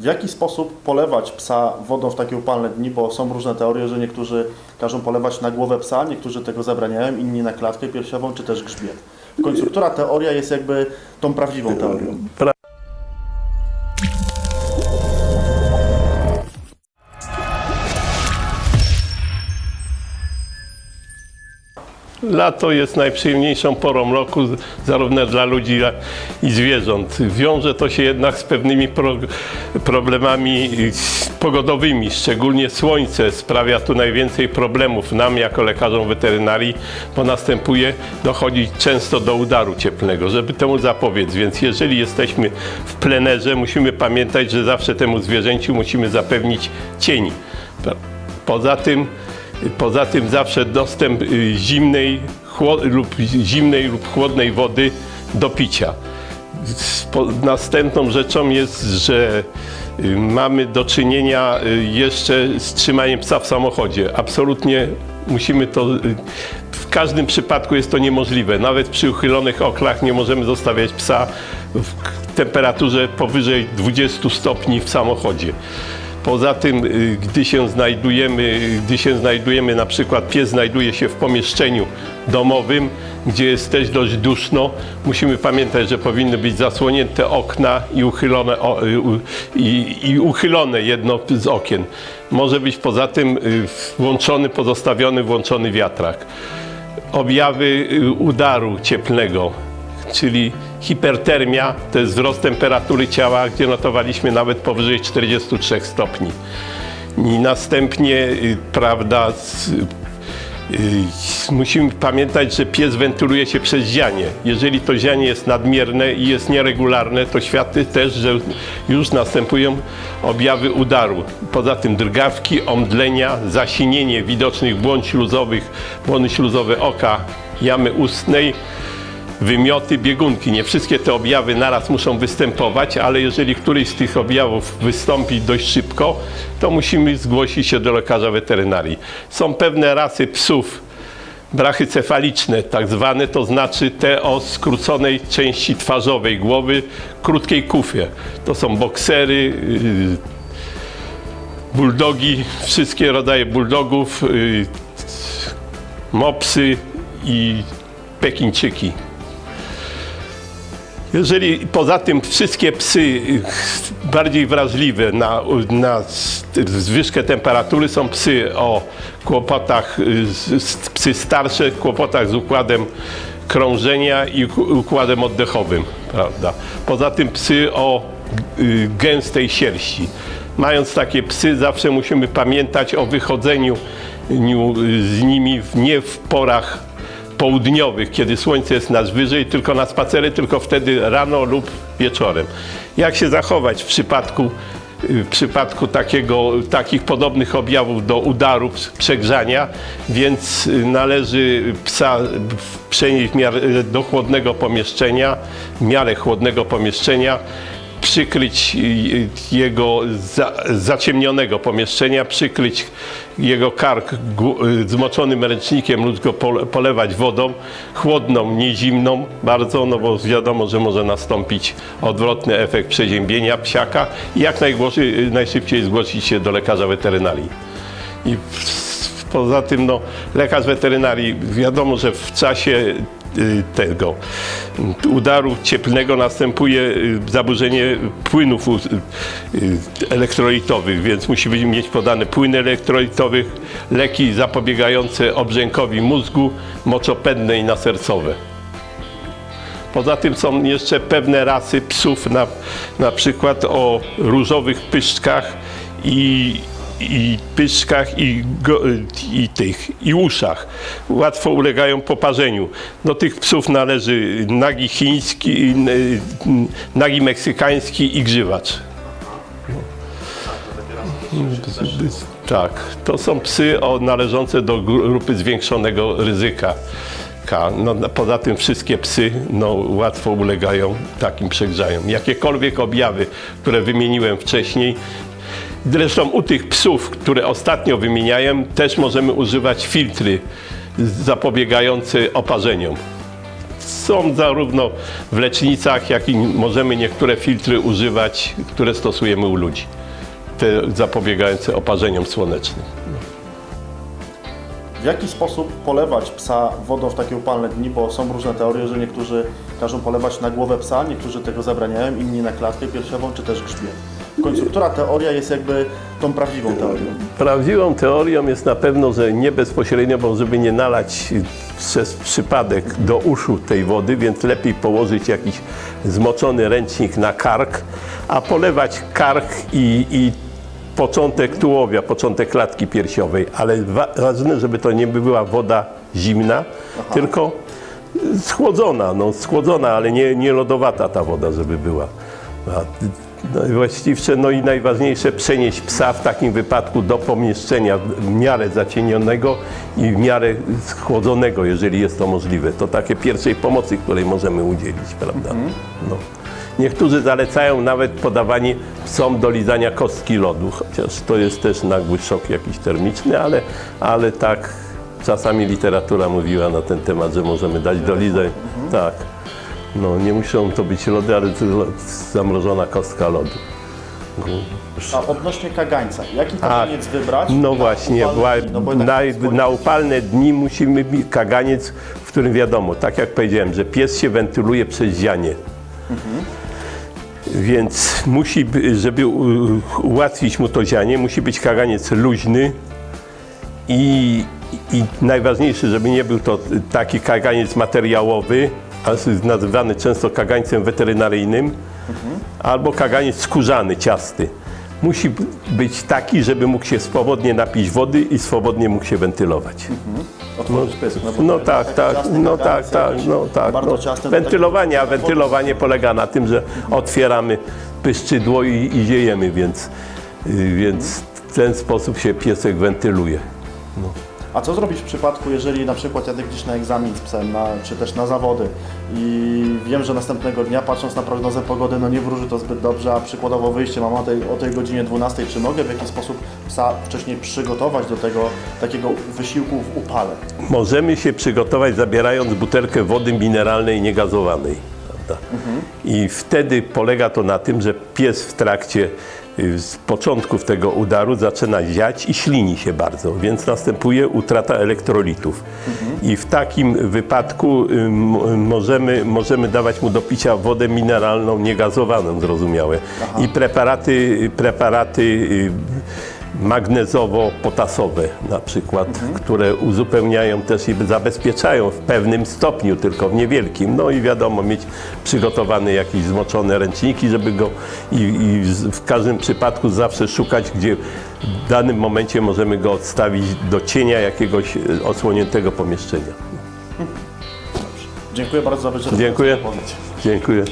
W jaki sposób polewać psa wodą w takie upalne dni, bo są różne teorie, że niektórzy każą polewać na głowę psa, niektórzy tego zabraniają, inni na klatkę piersiową, czy też grzbiet. W końcu, która teoria jest jakby tą prawdziwą teorią? Lato jest najprzyjemniejszą porą roku, zarówno dla ludzi jak i zwierząt. Wiąże to się jednak z pewnymi pro, problemami pogodowymi, szczególnie słońce sprawia tu najwięcej problemów nam jako lekarzom weterynarii, bo następuje, dochodzi często do udaru cieplnego, żeby temu zapobiec. Więc jeżeli jesteśmy w plenerze, musimy pamiętać, że zawsze temu zwierzęciu musimy zapewnić cień. Poza tym Poza tym zawsze dostęp y, zimnej lub zimnej lub chłodnej wody do picia. Następną rzeczą jest, że y, mamy do czynienia y, jeszcze z trzymaniem psa w samochodzie. Absolutnie musimy to. W każdym przypadku jest to niemożliwe. Nawet przy uchylonych oklach nie możemy zostawiać psa w temperaturze powyżej 20 stopni w samochodzie. Poza tym, y, gdy się znajdujemy, gdy się znajdujemy, na przykład pies znajduje się w pomieszczeniu domowym, gdzie jest też dość duszno, musimy pamiętać, że powinny być zasłonięte okna i uchylone, y, i, i uchylone jedno z okien. Może być poza tym y, włączony, pozostawiony, włączony wiatrak. Objawy y, udaru cieplnego, czyli hipertermia, to jest wzrost temperatury ciała, gdzie notowaliśmy nawet powyżej 43 stopni. I następnie, y, prawda, z- y, musimy pamiętać, że pies wentyluje się przez zianie. Jeżeli to zianie jest nadmierne i jest nieregularne, to świadczy też, że już następują objawy udaru. Poza tym drgawki, omdlenia, zasinienie widocznych błon śluzowych, błony śluzowe oka, jamy ustnej, wymioty, biegunki. Nie wszystkie te objawy naraz muszą występować, ale jeżeli któryś z tych objawów wystąpi dość szybko, to musimy zgłosić się do lekarza weterynarii. Są pewne rasy psów brachycefaliczne, tak zwane, to znaczy te o skróconej części twarzowej głowy, krótkiej kufie. To są boksery, yy, bulldogi, wszystkie rodzaje bulldogów, yy, mopsy i pekińczyki. Jeżeli poza tym wszystkie psy bardziej wrażliwe na, na zwyżkę temperatury są psy o kłopotach, psy starsze, kłopotach z układem krążenia i uk- układem oddechowym, prawda? Poza tym psy o y, gęstej sierści. Mając takie psy, zawsze musimy pamiętać o wychodzeniu niu- z nimi nie w porach południowych, kiedy słońce jest nas wyżej, tylko na spacery, tylko wtedy rano lub wieczorem. Jak się zachować w przypadku, y, w przypadku takiego, takich podobnych objawów do udarów, przegrzania, więc y, należy psa przenieść do chłodnego pomieszczenia, w miarę chłodnego pomieszczenia, przykryć jego za, zaciemnionego pomieszczenia, przykryć jego kark zmoczonym ręcznikiem lub go pole- polewać wodą chłodną, nie zimną bardzo, no bo wiadomo, że może nastąpić odwrotny efekt przeziębienia psiaka i jak najszybciej zgłosić się do lekarza weterynarii. I poza tym no, lekarz weterynarii wiadomo, że w czasie tego y, udaru cieplnego następuje y, zaburzenie płynów y, elektrolitowych, więc musimy mieć podane płyny elektrolitowych, leki zapobiegające obrzękowi mózgu, moczopędne i nasercowe. Poza tym są jeszcze pewne rasy psów, na, na przykład o różowych pyszczkach i, i pyszczkach i, go, i tych i uszach. Łatwo ulegają poparzeniu. Do tych psów należy nagi chiński, nagi meksykański i grzywacz. Tak, to są psy o, należące do grupy zwiększonego ryzyka. No, poza tym wszystkie psy no, łatwo ulegają takim przegrzaniom. Jakiekolwiek objawy, które wymieniłem wcześniej, zresztą u tych psów, które ostatnio wymieniałem, też możemy używać filtry zapobiegające oparzeniom. są zarówno w lecznicach, jak i możemy niektóre filtry używać, które stosujemy u ludzi. Te zapobiegające oparzeniom słonecznym. W jaki sposób polewać psa wodą w takie upalne dni, bo są różne teorie, że niektórzy każą polewać na głowę psa, niektórzy tego zabraniają, inni na klatkę piersiową, czy też grzbiet. W końcu, która teoria jest jakby tą prawdziwą teorią? Prawdziwą teorią jest na pewno, że nie bezpośrednio, bo żeby nie nalać przez przypadek do uszu tej wody, więc lepiej położyć jakiś zmoczony ręcznik na kark, a polewać kark i, i początek tułowia, początek klatki piersiowej, ale wa- ważne, żeby to nie była woda zimna, tylko schłodzona, no schłodzona, ale nie, nie lodowata ta woda, żeby była. No i właściwsze, no i najważniejsze, przenieść psa w takim wypadku do pomieszczenia w miarę zacienionego i w miarę schłodzonego, jeżeli jest to możliwe. To takie pierwszej pomocy, której możemy udzielić, prawda? No. Niektórzy zalecają nawet podawanie psom do lizania kostki lodu, chociaż to jest też nagły szok jakiś termiczny, ale, ale tak czasami literatura mówiła na ten temat, że możemy dać do lizań. Tak. No, nie muszą to być lody, ale zamrożona kostka lodu. A odnośnie kagańca, jaki kaganiec wybrać? No właśnie, upalne? No jednak na, na upalne dni musimy mieć kaganiec, w którym wiadomo, tak jak powiedziałem, że pies się wentyluje przez zianie. Więc musi, by- żeby ułatwić mu to zianie, musi być kaganiec luźny i, i najważniejsze, żeby nie był to taki kaganiec materiałowy, a jest nazywany często kagańcem weterynaryjnym, albo kaganiec skórzany, ciasty. Musi być taki, żeby mógł się swobodnie napić wody i swobodnie mógł się wentylować. Otworzyć pysk, No to tak, tak, no tak, tak, no tak. No. Wentylowanie, a wentylowanie polega na tym, że otwieramy pyszczydło i, i ziejemy, więc, y, więc w ten sposób się piesek wentyluje. A co zrobić w przypadku, jeżeli na przykład jadę gdzieś na egzamin z psem, na, czy też na zawody i wiem, że następnego dnia, patrząc na prognozę pogody, no nie wróży to zbyt dobrze, a przykładowo wyjście mam o tej, o tej godzinie 12, czy mogę w jakiś sposób psa wcześniej przygotować do tego takiego wysiłku w upale? Możemy się przygotować zabierając butelkę wody mineralnej niegazowanej. Prawda? I wtedy polega to na tym, że pies w trakcie z początków tego udaru zaczyna ziać i ślini się bardzo, więc następuje utrata elektrolitów. I w takim wypadku y, możemy, możemy dawać mu do picia wodę mineralną niegazowaną, zrozumiałe. I preparaty, preparaty y, magnezowo-potasowe na przykład, które uzupełniają też i zabezpieczają w pewnym stopniu, tylko w niewielkim. No i wiadomo, mieć przygotowane jakieś zmoczone ręczniki, żeby go i, i w każdym przypadku zawsze szukać, gdzie w danym momencie możemy go odstawić do cienia jakiegoś e, osłoniętego pomieszczenia. Dziękuję bardzo za wyczerpującą Dziękuję. Dziękuję.